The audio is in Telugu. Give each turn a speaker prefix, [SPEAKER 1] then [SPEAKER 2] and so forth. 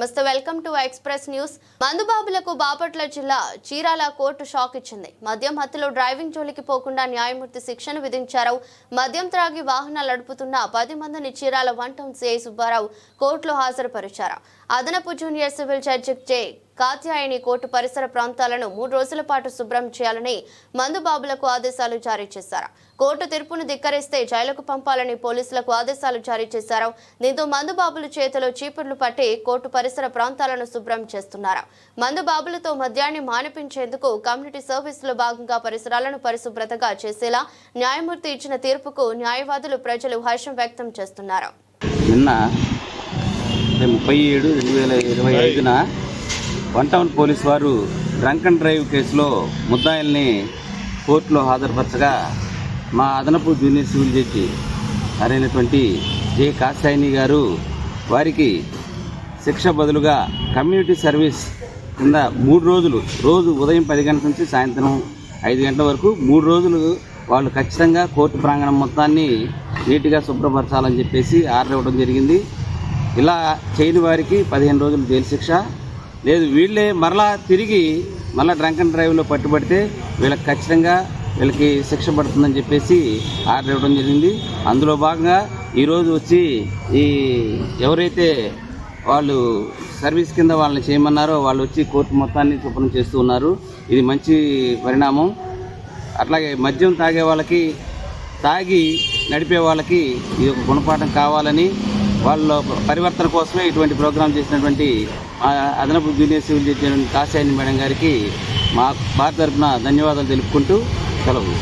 [SPEAKER 1] నమస్తే వెల్కమ్ టు ఎక్స్ప్రెస్ న్యూస్. మందుబాబులకు బాపట్ల జిల్లా చీరాల కోర్టు షాక్ ఇచ్చింది. మద్యం హత్యలో డ్రైవింగ్ జోలికి పోకుండా న్యాయమూర్తి శిక్షను విధించారు. మద్యం త్రాగి వాహనాలు నడుపుతున్న పది మందిని Chirala one town CI Subbarao కోర్టులో హాజరుపరిచారు. అదనపు junior civil judge J Katyayani court పరిసర ప్రాంతాలను మూడు రోజుల పాటు శుభ్రం చేయాలని మందుబాబులకు ఆదేశాలు జారీ చేశారు. కోర్టు తీర్పును ధిక్కరిస్తే జైలుకు పంపాలని పోలీసులకు ఆదేశాలు జారీ చేశారు. దీంతో మందుబాబుల చేతిలో చీపుర్లు పట్టి కోర్టు పరిసర ప్రాంతాలను శుభ్రం చేస్తున్నారు. మందుబాబులతో మద్యాన్ని మానిపించేందుకు కమ్యూనిటీ సర్వీసులో భాగంగా పరిసరాలను పరిశుభ్రతగా చేసేలా న్యాయమూర్తి ఇచ్చిన తీర్పుకు న్యాయవాదులు ప్రజలు హర్షం వ్యక్తం చేస్తున్నారు.
[SPEAKER 2] నిన్న ముప్పై ఏడు రెండు వేల ఇరవై ఐదున వన్ టౌన్ పోలీస్ వారు డ్రంక్ అండ్ డ్రైవ్ కేసులో ముద్దాయిల్ని కోర్టులో హాజరుపరచగా మా అదనపు జూనియర్ సివిల్ జడ్జి అయినటువంటి జే కాసాయిని గారు వారికి శిక్ష బదులుగా కమ్యూనిటీ సర్వీస్ కింద మూడు రోజులు రోజు ఉదయం పది గంటల నుంచి సాయంత్రం ఐదు గంటల వరకు మూడు రోజులు వాళ్ళు ఖచ్చితంగా కోర్టు ప్రాంగణం మొత్తాన్ని నీట్గా శుభ్రపరచాలని చెప్పేసి ఆర్డర్ ఇవ్వడం జరిగింది. ఇలా చేయని వారికి పదిహేను రోజులు జైలు శిక్ష లేదు వీళ్ళే మరలా తిరిగి మళ్ళీ డ్రంక్ అండ్ డ్రైవ్లో పట్టుబడితే వీళ్ళకి ఖచ్చితంగా వీళ్ళకి శిక్ష పడుతుందని చెప్పేసి ఆర్డర్ ఇవ్వడం జరిగింది. అందులో భాగంగా ఈరోజు వచ్చి ఈ ఎవరైతే వాళ్ళు సర్వీస్ కింద వాళ్ళని చేయమన్నారో వాళ్ళు వచ్చి కోర్టు మొత్తాన్ని శుభ్రం చేస్తూ ఉన్నారు. ఇది మంచి పరిణామం. అట్లాగే మద్యం తాగే వాళ్ళకి తాగి నడిపే వాళ్ళకి ఇది ఒక గుణపాఠం కావాలని వాళ్ళ పరివర్తన కోసమే ఇటువంటి ప్రోగ్రాం చేసినటువంటి అదనపు junior civil judge Katyayani madam గారికి మా భారత తరఫున ధన్యవాదాలు తెలుపుకుంటూ సెలవు.